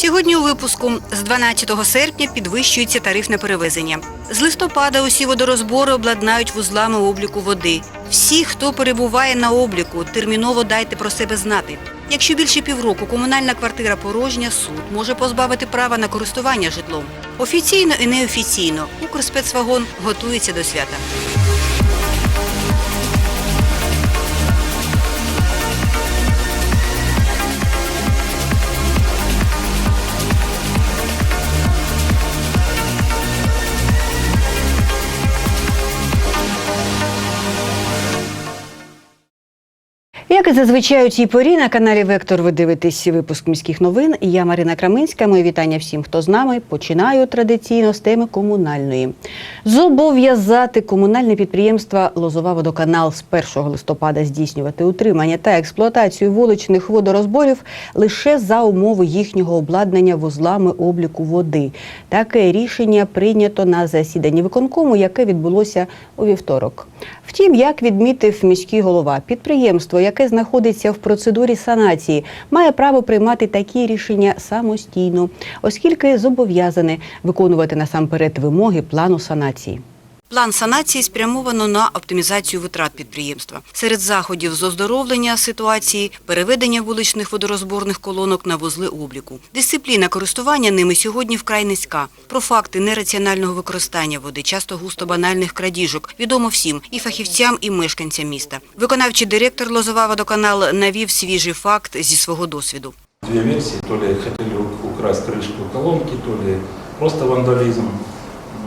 Сьогодні у випуску з 12 серпня підвищується тариф на перевезення. З листопада усі водорозбори обладнають вузлами обліку води. Всі, хто перебуває на обліку, терміново дайте про себе знати. Якщо більше півроку комунальна квартира порожня, суд може позбавити права на користування житлом. Офіційно і неофіційно Укрспецвагон готується до свята. І зазвичай у цій порі на каналі Вектор ви дивитесь випуск міських новин. Я Марина Краминська. Мої вітання всім, хто з нами. Починаю традиційно з теми комунальної. Зобов'язати комунальне підприємство Лозова водоканал з 1 листопада здійснювати утримання та експлуатацію вуличних водорозборів лише за умови їхнього обладнання вузлами обліку води. Таке рішення прийнято на засіданні виконкому, яке відбулося у вівторок. Втім, як відмітив міський голова, підприємство, яке знаходиться в процедурі санації, має право приймати такі рішення самостійно, оскільки зобов'язане виконувати насамперед вимоги плану санації. План санації спрямовано на оптимізацію витрат підприємства. Серед заходів з оздоровлення ситуації, переведення вуличних водорозборних колонок на вузли обліку. Дисципліна користування ними сьогодні вкрай низька. Про факти нераціонального використання води, часто густо банальних крадіжок, відомо всім і фахівцям, і мешканцям міста. Виконавчий директор Лозова водоканал навів свіжий факт зі свого досвіду. Две версии, то ли хотели украсть крышку колонки, то ли просто вандализм.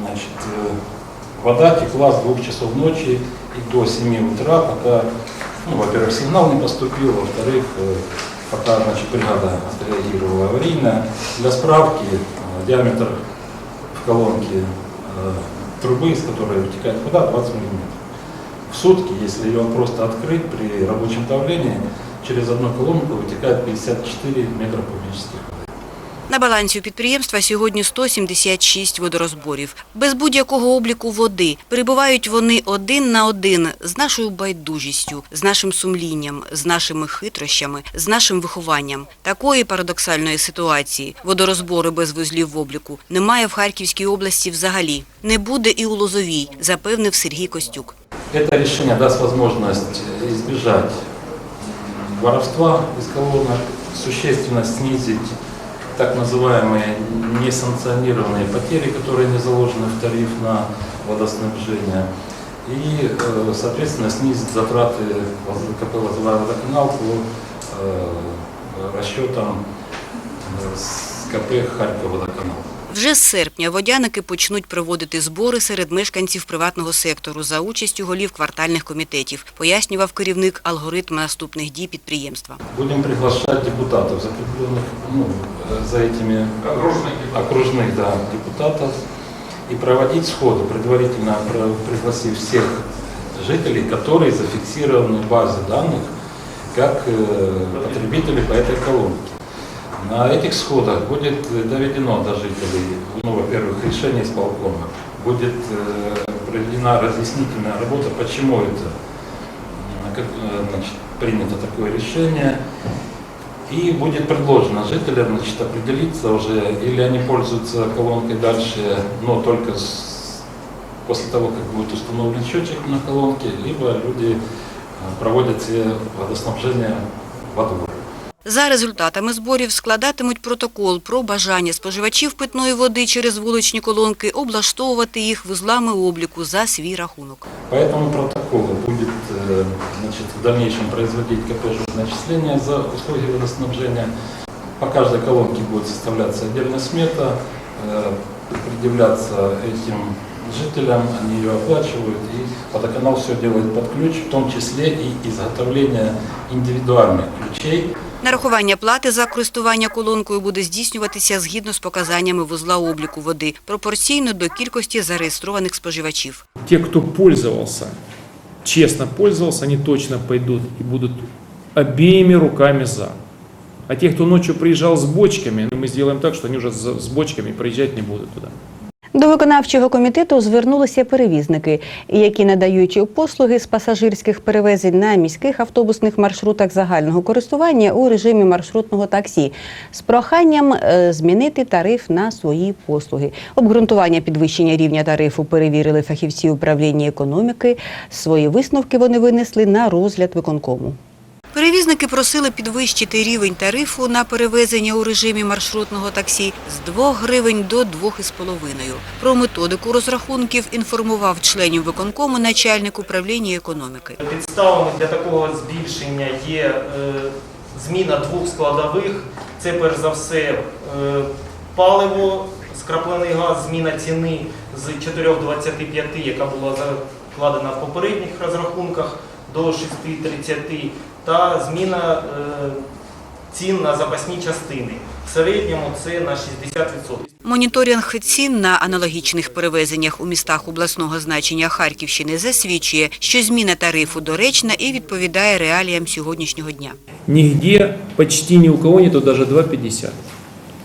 Значит, э, вода текла с двух часов ночи и до 7 утра, пока, ну, во-первых, сигнал не поступил, во-вторых, э, пока значит, бригада отреагировала аварийно. Для справки, э, диаметр в колонке э, трубы, из которой вытекает вода, 20 мм. В сутки, если ее просто открыть при рабочем давлении, через одну колонку вытекает 54 метра кубических. На балансі у підприємства сьогодні 176 водорозборів. Без будь-якого обліку води перебувають вони один на один з нашою байдужістю, з нашим сумлінням, з нашими хитрощами, з нашим вихованням. Такої парадоксальної ситуації водорозбори без вузлів в обліку немає в Харківській області взагалі. Не буде і у Лозовій, запевнив Сергій Костюк. Это решение даст возможность избежать воровства из колонок, существенно снизить так называемые несанкционированные потери, которые не заложены в тариф на водоснабжение, и, э, соответственно, снизить затраты КП «Лозовая водоканал» по э, расчетам э, с КП «Харьков водоканал». Вже з серпня водяники почнуть проводити збори серед мешканців приватного сектору за участю голів квартальних комітетів, пояснював керівник алгоритм наступних дій підприємства. Будем приглашать депутатов, закрепленных ну, э, за этими окружных, да, депутатов, и проводить сходу, предварительно про- пригласив всех жителей, которые зафиксированы в базе данных как э, потребители по этой колонке. На этих сходах будет э, доведено до жителей, ну, во-первых, решение исполкома, будет э, проведена разъяснительная работа, почему это м, как, э, значит, принято такое решение, и будет предложено жителям значит, определиться уже, или они пользуются колонкой дальше, но только с- после того, как будет установлен счетчик на колонке, либо люди э, проводят себе водоснабжение водой. За результатами зборів складатимуть протокол про бажання споживачів питної води через вуличні колонки облаштовувати їх вузлами обліку за свій рахунок. По этому протоколу будет э, значит, в дальнейшем производить КПЖ начисления за услуги водоснабжения. По каждой колонке будет составляться отдельная смета, э, предъявляться этим жителям, они ее оплачивают, и водоканал все делает под ключ, в том числе и изготовление индивидуальных ключей Нарахування плати за користування колонкою буде здійснюватися згідно з показаннями вузла обліку води, пропорційно до кількості зареєстрованих споживачів. те, кто пользовался, честно пользовался, они точно пойдут и будут обеими руками за. А те, кто ночью приезжал с бочками, мы сделаем так, что они уже с бочками проезжать не будут туда. До виконавчого комітету звернулися перевізники, які надають послуги з пасажирських перевезень на міських автобусних маршрутах загального користування у режимі маршрутного таксі з проханням е, змінити тариф на свої послуги. Обґрунтування підвищення рівня тарифу перевірили фахівці управління економіки. Свої висновки вони винесли на розгляд виконкому. Перевізники просили підвищити рівень тарифу на перевезення у режимі маршрутного таксі з 2 гривень до 2,5. Про методику розрахунків інформував членів виконкому начальник управління економіки. Підставами для такого збільшення є е, зміна двох складових. Це перш за все е, паливо, скраплений газ, зміна ціни з 4,25, яка була закладена в попередніх розрахунках, до 6,30 та зміна е, цін на запасні частини. В середньому це на 60%. Моніторинг цін на аналогічних перевезеннях у містах обласного значення Харківщини засвідчує, що зміна тарифу доречна і відповідає реаліям сьогоднішнього дня. Нигде, почти ни у кого нету даже 2,50.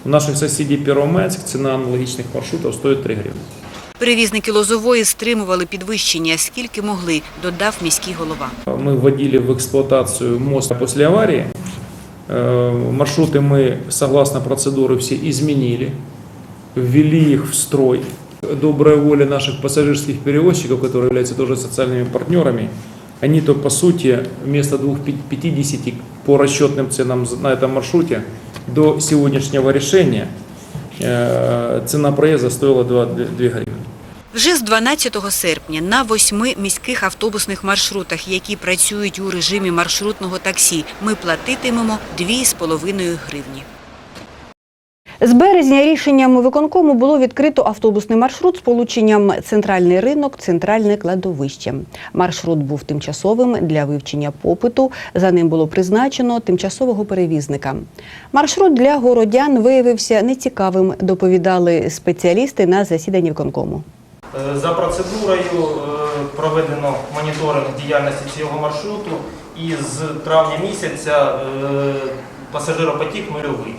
У наших соседей Первомайск цена аналогичных маршрутов стоит 3 гривны. Перевізники Лозової стримували підвищення, скільки могли, додав міський голова. Мы вводили в эксплуатацию мост после аварии. Э, Маршруты мы, согласно процедуры, все изменили, ввели их в строй. Добрая воля наших пассажирских перевозчиков, которые являются тоже социальными партнерами, они то по сути вместо 2,50 по расчетным ценам на этом маршруте до сегодняшнего решения э, цена проезда стоила 2, 2 гривны. Вже з 12 серпня на восьми міських автобусних маршрутах, які працюють у режимі маршрутного таксі, ми платитимемо 2,5 гривні. З березня рішенням виконкому було відкрито автобусний маршрут з полученням центральний ринок, центральне кладовище. Маршрут був тимчасовим для вивчення попиту. За ним було призначено тимчасового перевізника. Маршрут для городян виявився нецікавим, доповідали спеціалісти на засіданні виконкому. Е, За процедурою е, проведено моніторинг діяльності цього маршруту і з травня місяця е, пасажиропотік нульовий.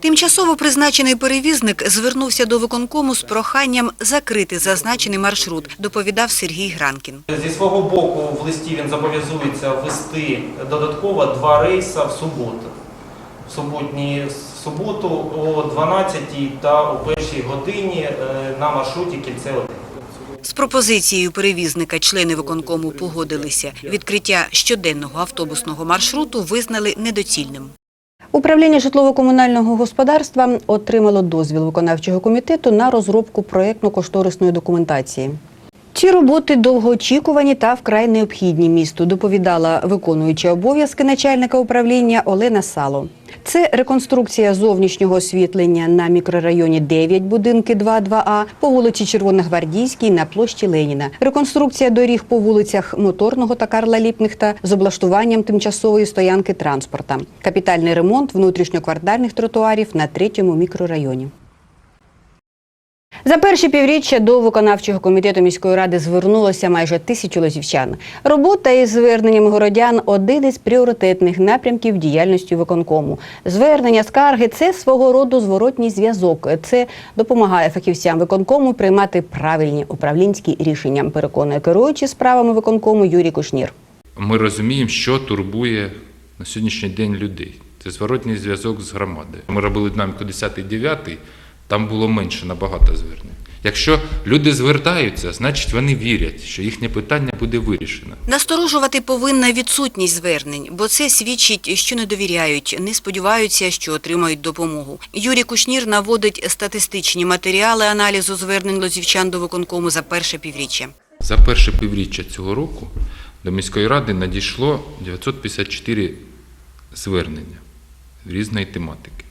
Тимчасово призначений перевізник звернувся до виконкому з проханням закрити зазначений маршрут, доповідав Сергій Гранкін. Зі свого боку в листі він зобов'язується ввести додатково два рейси в суботу. В суботні суботу о 12 та о 1 годині е, на маршруті кільце 1. З пропозицією перевізника члени виконкому погодилися. Відкриття щоденного автобусного маршруту визнали недоцільним. Управління житлово-комунального господарства отримало дозвіл виконавчого комітету на розробку проєктно-кошторисної документації. Ці роботи довгоочікувані та вкрай необхідні місту, доповідала виконуюча обов'язки начальника управління Олена Сало. Це реконструкція зовнішнього освітлення на мікрорайоні 9, будинки 2-2А, по вулиці Червоногвардійській на площі Леніна. Реконструкція доріг по вулицях Моторного та Карла Ліпнихта з облаштуванням тимчасової стоянки транспорта. Капітальний ремонт внутрішньоквартальних тротуарів на третьому мікрорайоні. За перші півріччя до виконавчого комітету міської ради звернулося майже тисячу лозівчан. Робота із зверненнями городян один із пріоритетних напрямків діяльності виконкому. Звернення скарги це свого роду зворотній зв'язок. Це допомагає фахівцям виконкому приймати правильні управлінські рішення. Переконує керуючий справами виконкому Юрій Кушнір. Ми розуміємо, що турбує на сьогоднішній день людей. Це зворотній зв'язок з громадою. Ми робили динаміку 10-9, там було менше набагато звернень. Якщо люди звертаються, значить вони вірять, що їхнє питання буде вирішено. Насторожувати повинна відсутність звернень, бо це свідчить, що не довіряють, не сподіваються, що отримають допомогу. Юрій Кушнір наводить статистичні матеріали аналізу звернень лозівчан до виконкому за перше півріччя. За перше півріччя цього року до міської ради надійшло 954 звернення різної тематики.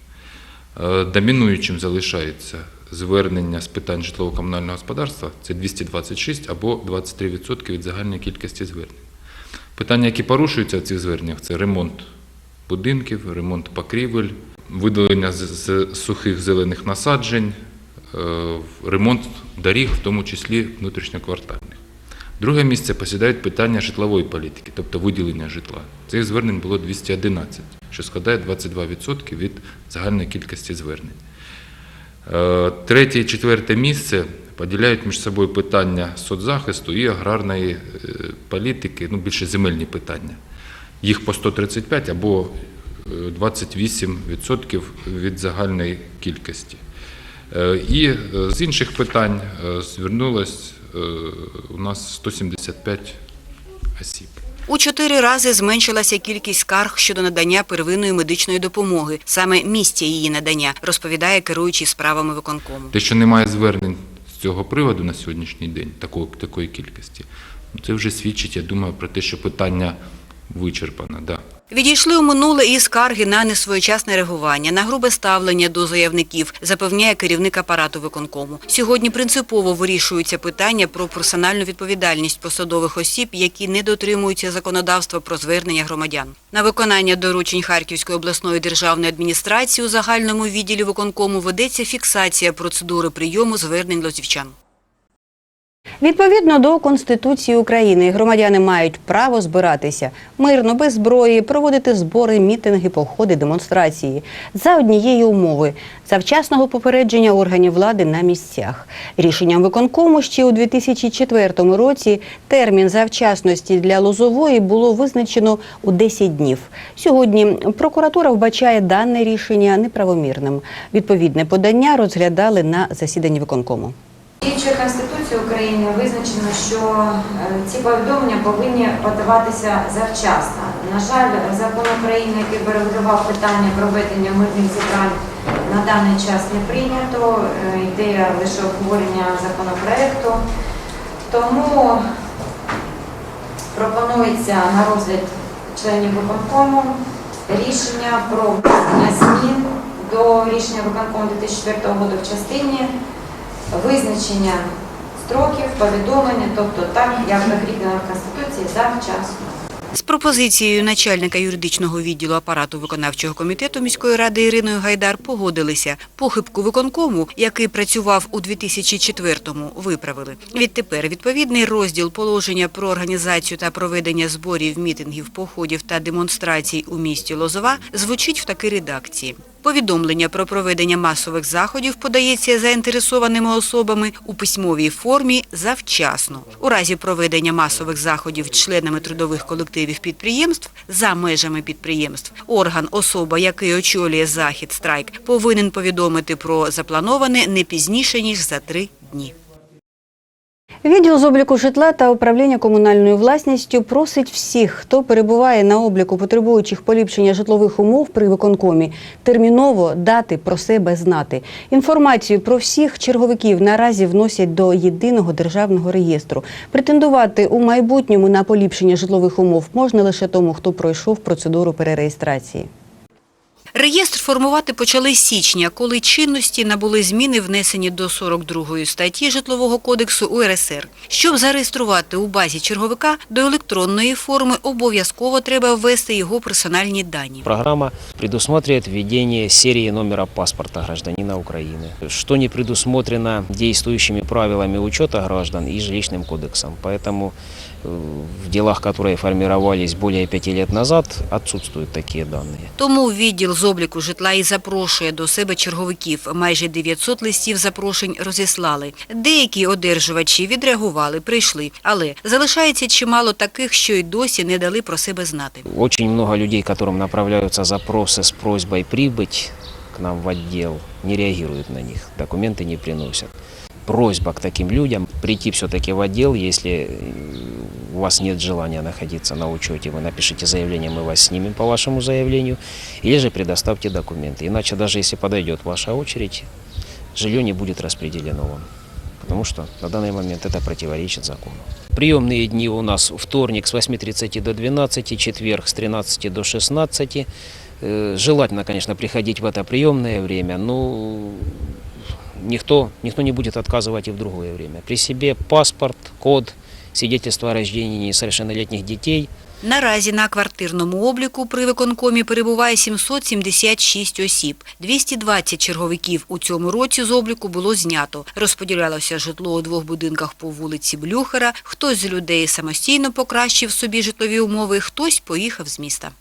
Е, Домінуючим залишається звернення з питань житлово-комунального господарства це 226 або 23% від загальної кількості звернень. Питання, які порушуються в цих зверненнях, це ремонт будинків, ремонт покрівель, видалення з, сухих зелених насаджень, е, ремонт доріг, в тому числі внутрішньоквартальних. Друге місце посідають питання житлової політики, тобто виділення житла. Цих звернень було 211, що складає 22% від загальної кількості звернень. Е, Третє і четверте місце поділяють між собою питання соцзахисту і аграрної е, політики, ну більше земельні питання. Їх по 135 або е, 28% від загальної кількості. Е, І е, з інших питань е, звернулось е, у нас 175 осіб. У чотири рази зменшилася кількість скарг щодо надання первинної медичної допомоги, саме місця її надання, розповідає керуючий справами виконкому. Те, що немає звернень з цього приводу на сьогоднішній день, такої, такої кількості, це вже свідчить, я думаю, про те, що питання вичерпано. Да. Відійшли у минуле і скарги на несвоєчасне реагування, на грубе ставлення до заявників, запевняє керівник апарату виконкому. Сьогодні принципово вирішуються питання про персональну відповідальність посадових осіб, які не дотримуються законодавства про звернення громадян. На виконання доручень Харківської обласної державної адміністрації у загальному відділі виконкому ведеться фіксація процедури прийому звернень лозівчан. Відповідно до Конституції України, громадяни мають право збиратися мирно, без зброї, проводити збори, мітинги, походи, демонстрації за однієї умови завчасного попередження органів влади на місцях. Рішенням виконкому ще у 2004 році термін завчасності для Лозової було визначено у 10 днів. Сьогодні прокуратура вбачає дане рішення неправомірним. Відповідне подання розглядали на засіданні виконкому. Діючою Конституцією України визначено, що е, ці повідомлення повинні подаватися завчасно. На жаль, закон України, який би регулював питання проведення мирних зібрань, на даний час не прийнято. Е, Йде лише обговорення законопроекту. Тому пропонується на розгляд членів виконкому рішення про внесення змін до рішення виконкому 2004 року в частині визначення строків, повідомлення, тобто так, як закріплено в Конституції, завчасно. З пропозицією начальника юридичного відділу апарату виконавчого комітету міської ради Іриною Гайдар погодилися. Похибку виконкому, який працював у 2004-му, виправили. Відтепер відповідний розділ положення про організацію та проведення зборів, мітингів, походів та демонстрацій у місті Лозова звучить в такій редакції. Повідомлення про проведення масових заходів подається заінтересованими особами у письмовій формі завчасно. У разі проведення масових заходів членами трудових колективів підприємств за межами підприємств орган, особа, який очолює захід страйк, повинен повідомити про заплановане не пізніше ніж за три дні. Відділ з обліку житла та управління комунальною власністю просить всіх, хто перебуває на обліку потребуючих поліпшення житлових умов при виконкомі, терміново дати про себе знати. Інформацію про всіх черговиків наразі вносять до єдиного державного реєстру. Претендувати у майбутньому на поліпшення житлових умов можна лише тому, хто пройшов процедуру перереєстрації. Реєстр формувати почали з січня, коли чинності набули зміни, внесені до 42 статті Житлового кодексу УРСР. Щоб зареєструвати у базі черговика, до електронної форми обов'язково треба ввести його персональні дані. Программа предусматривает введение серии номера паспорта гражданина Украины, что не предусмотрено действующими правилами учета граждан и жилищным кодексом. Поэтому э, в делах, которые формировались более пяти лет назад, отсутствуют такие данные. Тому відділ з обліку житла і запрошує до себе черговиків. Майже 900 листів запрошень розіслали. Деякі одержувачі відреагували, прийшли, але залишається чимало таких, що й досі не дали про себе знати. Очень много людей, которым направляются запросы с просьбой прибыть к нам в отдел, не реагируют на них, документы не приносят. Просьба к таким людям прийти все-таки в отдел, если э, у вас нет желания находиться на учете, вы напишите заявление, мы вас снимем по вашему заявлению, или же предоставьте документы. Иначе даже если подойдет ваша очередь, жилье не будет распределено вам, потому что на данный момент это противоречит закону. Приемные дни у нас вторник с 8.30 до 12, четверг с 13 до 16. Э, Желательно, конечно, приходить в это приемное время, но никто, никто не будет отказывать и в другое время. При себе паспорт, код, свидетельство о рождении несовершеннолетних детей – Наразі на квартирному обліку при виконкомі перебуває 776 осіб. 220 черговиків у цьому році з обліку було знято. Розподілялося житло у двох будинках по вулиці Блюхера. Хтось з людей самостійно покращив собі житлові умови, хтось поїхав з міста.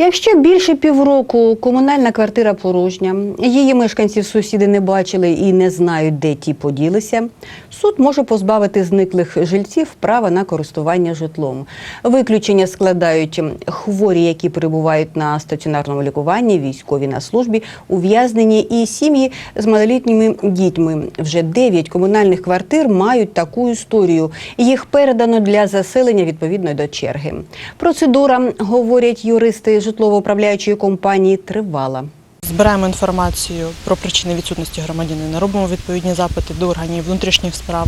Якщо більше півроку комунальна квартира порожня, її мешканців сусіди не бачили і не знають, де ті поділися, суд може позбавити зниклих жильців права на користування житлом. Виключення складають хворі, які перебувають на стаціонарному лікуванні, військові на службі, ув'язнені і сім'ї з малолітніми дітьми. Вже дев'ять комунальних квартир мають таку історію. Їх передано для заселення відповідно до черги. Процедура, говорять юристи житлово-управляючої компанії, тривала. Збираємо інформацію про причини відсутності громадянина, робимо відповідні запити до органів внутрішніх справ,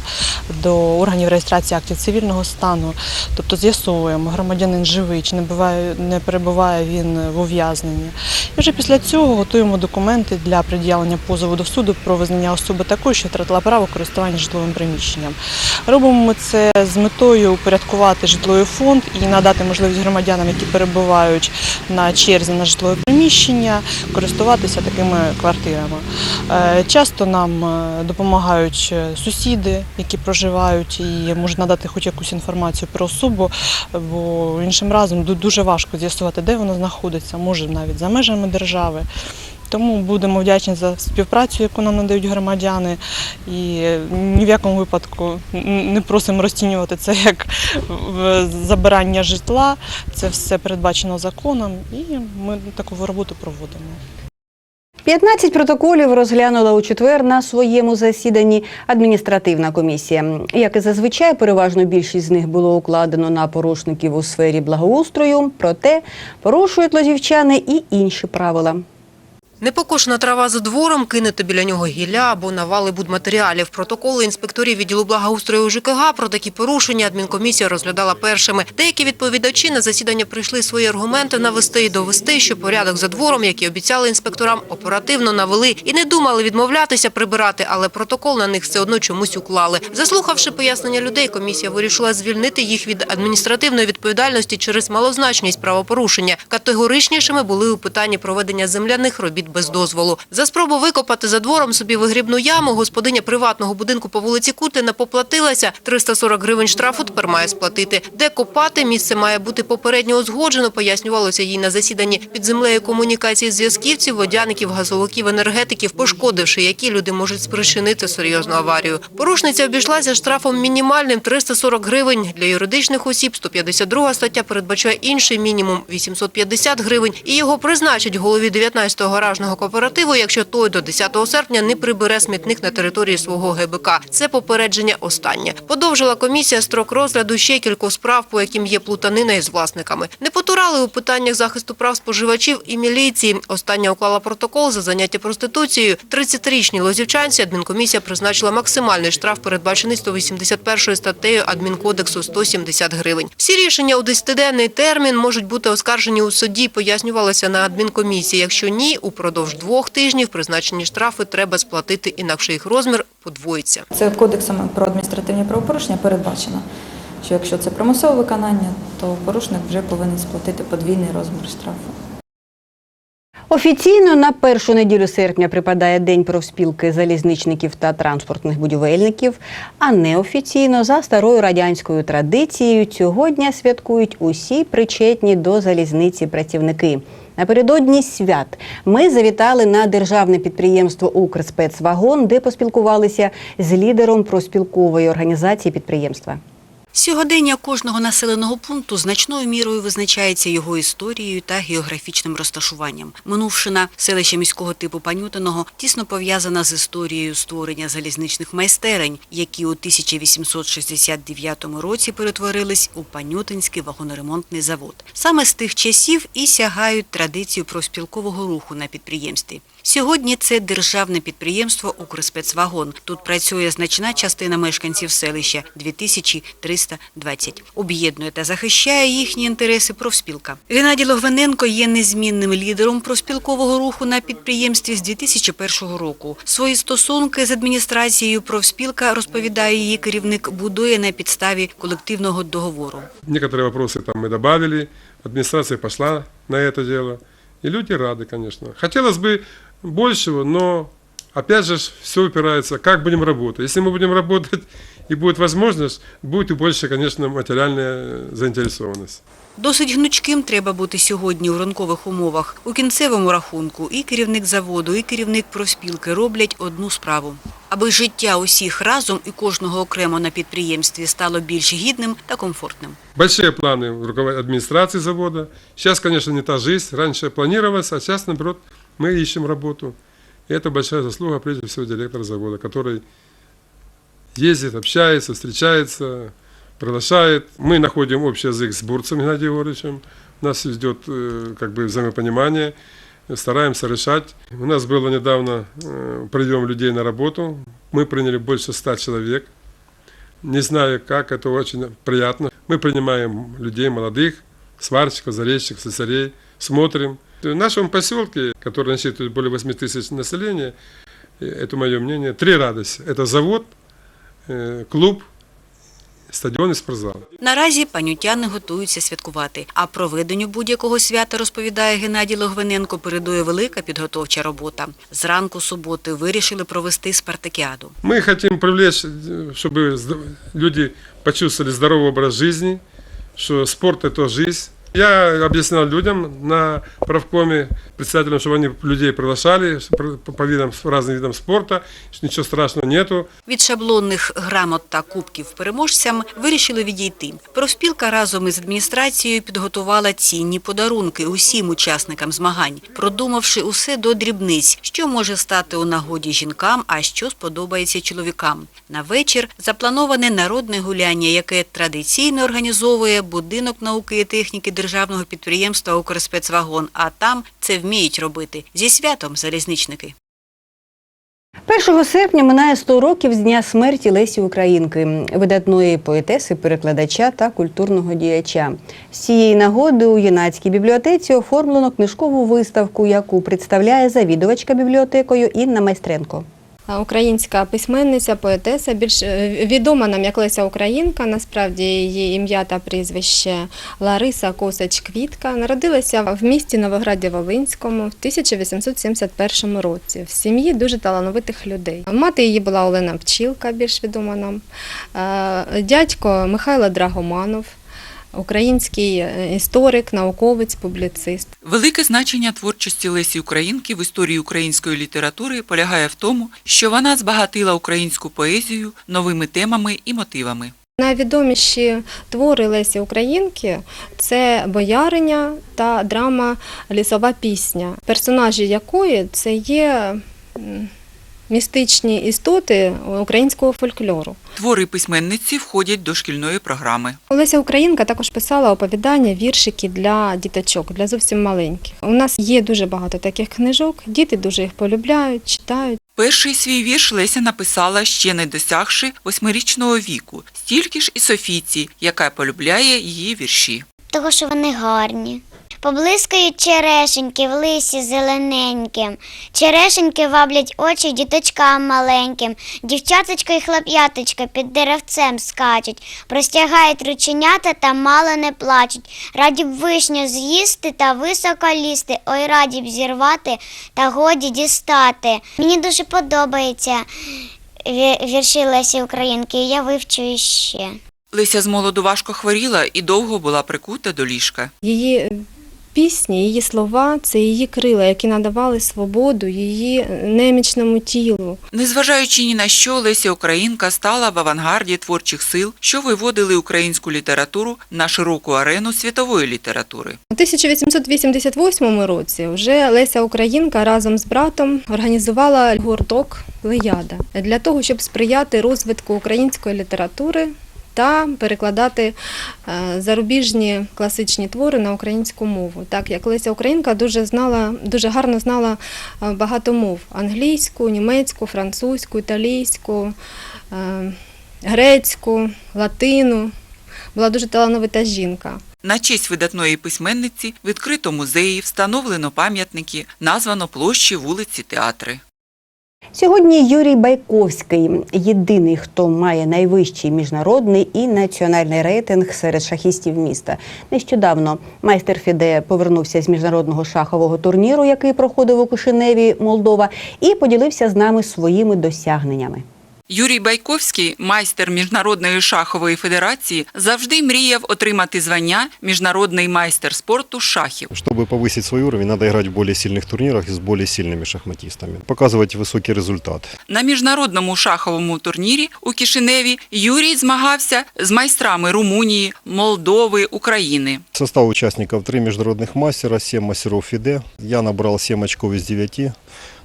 до органів реєстрації актів цивільного стану. Тобто з'ясовуємо, громадянин живий чи не буває, не перебуває він в ув'язненні. І вже після цього готуємо документи для пред'явлення позову до суду про визнання особи такою, що втратила право користування житловим приміщенням. Робимо ми це з метою упорядкувати житловий фонд і надати можливість громадянам, які перебувають на черзі на житлове приміщення, користуватися такими квартирами. Е, Часто нам е, допомагають е, сусіди, які проживають і можуть надати хоч якусь інформацію про особу, бо іншим разом дуже важко з'ясувати, де вона знаходиться, може навіть за межами держави. Тому будемо вдячні за співпрацю, яку нам надають громадяни, і ні в якому випадку не просимо розцінювати це як забирання житла. Це все передбачено законом, і ми таку роботу проводимо. 15 протоколів розглянула у четвер на своєму засіданні адміністративна комісія. Як і зазвичай, переважно більшість з них було укладено на порушників у сфері благоустрою, проте порушують лозівчани і інші правила. Непокошена трава за двором, кинете біля нього гілля або навали будматеріалів. Протоколи інспекторів відділу благоустрою ЖКГ про такі порушення адмінкомісія розглядала першими. Деякі відповідачі на засідання прийшли свої аргументи навести і довести, що порядок за двором, який обіцяли інспекторам, оперативно навели і не думали відмовлятися прибирати, але протокол на них все одно чомусь уклали. Заслухавши пояснення людей, комісія вирішила звільнити їх від адміністративної відповідальності через малозначність правопорушення. Категоричнішими були у питанні проведення земляних робіт без дозволу. За спробу викопати за двором собі вигрібну яму господиня приватного будинку по вулиці Кутина поплатилася. 340 гривень штрафу тепер має сплатити. Де копати, місце має бути попередньо узгоджено, пояснювалося їй на засіданні під землею комунікації зв'язківців, водяників, газовиків, енергетиків, пошкодивши, які люди можуть спричинити серйозну аварію. Порушниця обійшлася штрафом мінімальним 340 гривень. Для юридичних осіб 152 стаття передбачає інший мінімум 850 гривень і його призначить голові 19-го гаражного кооперативу, якщо той до 10 серпня не прибере смітник на території свого ГБК. Це попередження останнє. Подовжила комісія строк розгляду ще кількох справ, по яким є плутанина із власниками. Не потурали у питаннях захисту прав споживачів і міліції. Остання уклала протокол за заняття проституцією. 30-річній лозівчанці адмінкомісія призначила максимальний штраф, передбачений 181 статтею адмінкодексу 170 гривень. Всі рішення у 10-денний термін можуть бути оскаржені у суді, пояснювалося на адмінкомісії. Якщо ні, упродовж двох тижнів призначені штрафи треба сплатити, інакше їх розмір подвоїться. Це кодексом про адміністративні правопорушення передбачено, що якщо це примусове виконання, то порушник вже повинен сплатити подвійний розмір штрафу. Офіційно на першу неділю серпня припадає День профспілки залізничників та транспортних будівельників, а неофіційно за старою радянською традицією цього дня святкують усі причетні до залізниці працівники. Напередодні свят ми завітали на державне підприємство Укрспецвагон, де поспілкувалися з лідером проспілкової організації підприємства. Сьогодення кожного населеного пункту значною мірою визначається його історією та географічним розташуванням. Минувшина селища міського типу Панютиного тісно пов'язана з історією створення залізничних майстерень, які у 1869 році перетворились у Панютинський вагоноремонтний завод. Саме з тих часів і сягають традицію профспілкового руху на підприємстві. Сьогодні це державне підприємство «Укрспецвагон». Тут працює значна частина мешканців селища – 2320. Об'єднує та захищає їхні інтереси профспілка. Геннадій Логвиненко є незмінним лідером профспілкового руху на підприємстві з 2001 року. Свої стосунки з адміністрацією профспілка, розповідає її керівник, будує на підставі колективного договору. Некоторые вопросы там мы добавили, администрация пошла на это дело. И люди рады, конечно. Хотелось бы большего, но Опять же, все упирается, как будем работать. Если мы будем работать и будет возможность, будет и больше, конечно, материальная заинтересованность. Досить гнучким треба бути сьогодні у ранкових умовах. У кінцевому рахунку і керівник заводу, і керівник профспілки роблять одну справу. Аби життя усіх разом і кожного окремо на підприємстві стало більш гідним та комфортним. Большие планы в руковод- администрации завода. Сейчас, конечно, не та жизнь. Раньше планировалось, а сейчас, наоборот, мы ищем работу. Это большая заслуга, прежде всего, директора завода, который ездит, общается, встречается, приглашает. Мы находим общий язык с Бурцем Геннадием Егоровичем. Нас идет э, как бы взаимопонимание, стараемся решать. У нас было недавно э, прием людей на работу. Мы приняли больше ста человек. Не знаю как, это очень приятно. Мы принимаем людей молодых, сварщиков, зарезчиков, слесарей, смотрим. В нашем поселке, который насчитывает более 8 тысяч населения, э, это мое мнение, три радости. Это завод, э, клуб, стадіон і спортзал. Наразі панютяни готуються святкувати. А проведенню будь-якого свята, розповідає Геннадій Логвиненко, передує велика підготовча робота. Зранку суботи вирішили провести спартакіаду. Мы хотим привлечь, э, чтобы зд- люди почувствовали здоровый образ жизни, что спорт – это жизнь. Я объяснял людям на правкоме, председателям, чтобы они людей приглашали пр- по видам, разным видам спорта, что ничего страшного нету. Від шаблонних грамот та кубків переможцям вирішили відійти. Профспілка разом із адміністрацією підготувала цінні подарунки усім учасникам змагань, продумавши усе до дрібниць, що може стати у нагоді жінкам, а що сподобається чоловікам. На вечір заплановане народне гуляння, яке традиційно організовує будинок науки і техніки державного підприємства «Укрспецвагон», а там це вміють робити. Зі святом залізничники. 1 серпня минає 100 років з дня смерті Лесі Українки, видатної поетеси, перекладача та культурного діяча. З цієї нагоди у Єнацькій бібліотеці оформлено книжкову виставку, яку представляє завідувачка бібліотекою Інна Майстренко. Українська письменниця, поетеса, більш е, відома нам як Леся Українка. Насправді її ім'я та прізвище Лариса Косач Квітка. Народилася в місті Новограді Волинському в 1871 році в сім'ї дуже талановитих людей. Мати її була Олена Пчілка, більш відома нам. Дядько Михайло Драгоманов, український е, історик, науковець, публіцист. Велике значення творчості Лесі Українки в історії української літератури полягає в тому, що вона збагатила українську поезію новими темами і мотивами. Найвідоміші твори Лесі Українки це бояриня та драма Лісова пісня, персонажі якої це є містичні істоти українського фольклору. Твори письменниці входять до шкільної програми. Леся Українка також писала оповідання, віршики для діточок, для зовсім маленьких. У нас є дуже багато таких книжок, діти дуже їх полюбляють, читають. Перший свій вірш Леся написала ще не досягши восьмирічного віку, стільки ж і Софійці, яка полюбляє її вірші. Того, що вони гарні. Поблискають черешеньки в лисі зелененьким. Черешеньки ваблять очі діточкам маленьким. Дівчаточка і хлоп'яточка під деревцем скачуть, простягають рученята та мало не плачуть. Раді б вишню з'їсти та високо лізти, ой, раді б зірвати та годі дістати. Мені дуже подобається ві- вірші Лесі Українки, і я вивчу іще. Леся з молоду важко хворіла і довго була прикута до ліжка. Її пісні, її слова це її крила, які надавали свободу її немічному тілу. Незважаючи ні на що, Леся Українка стала в авангарді творчих сил, що виводили українську літературу на широку арену світової літератури. У 1888 році вже Леся Українка разом з братом організувала гурток Леяда для того, щоб сприяти розвитку української літератури та перекладати е, зарубіжні класичні твори на українську мову. Так як Леся Українка дуже знала, дуже гарно знала е, багато мов: англійську, німецьку, французьку, італійську, е, грецьку, латину. Була дуже талановита жінка. На честь видатної письменниці відкрито музеї, встановлено пам'ятники, названо площі, вулиці, театри. Сьогодні Юрій Байковський єдиний, хто має найвищий міжнародний і національний рейтинг серед шахістів міста. Нещодавно майстер Фіде повернувся з міжнародного шахового турніру, який проходив у Кишиневі, Молдова, і поділився з нами своїми досягненнями. Юрій Байковський, майстер Міжнародної шахової федерації, завжди мріяв отримати звання Міжнародний майстер спорту з шахів. Чтобы повысить свой уровень, надо играть в более сильных турнирах и с более сильными шахматистами. Показывать высокий результат. На міжнародному шаховому турнірі у Кишиневі Юрій змагався з майстрами Румунії, Молдови, України. Состав участников 3 международных мастера, 7 мастеров ФИДЕ. Я набрал 7 очков из 9,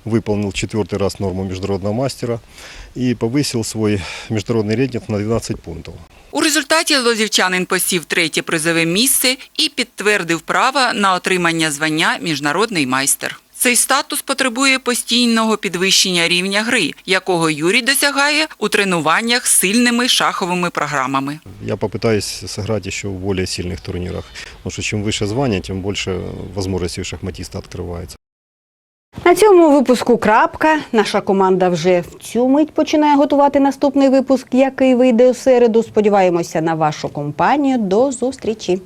выполнил четвертый раз норму международного мастера и повысил свой международный рейтинг на 12 пунктов. У результаті лозівчанин посів третє призове місце і підтвердив право на отримання звання Міжнародний майстер. Цей статус потребує постійного підвищення рівня гри, якого Юрій досягає у тренуваннях з сильними шаховими програмами. Я попытаюсь сыграть еще в более сильных турнирах, потому что чем выше звание, тем больше возможностей у шахматиста открывается. На цьому випуску крапка. Наша команда вже в цю мить починає готувати наступний випуск, який вийде у середу. Сподіваємося на вашу компанію. До зустрічі.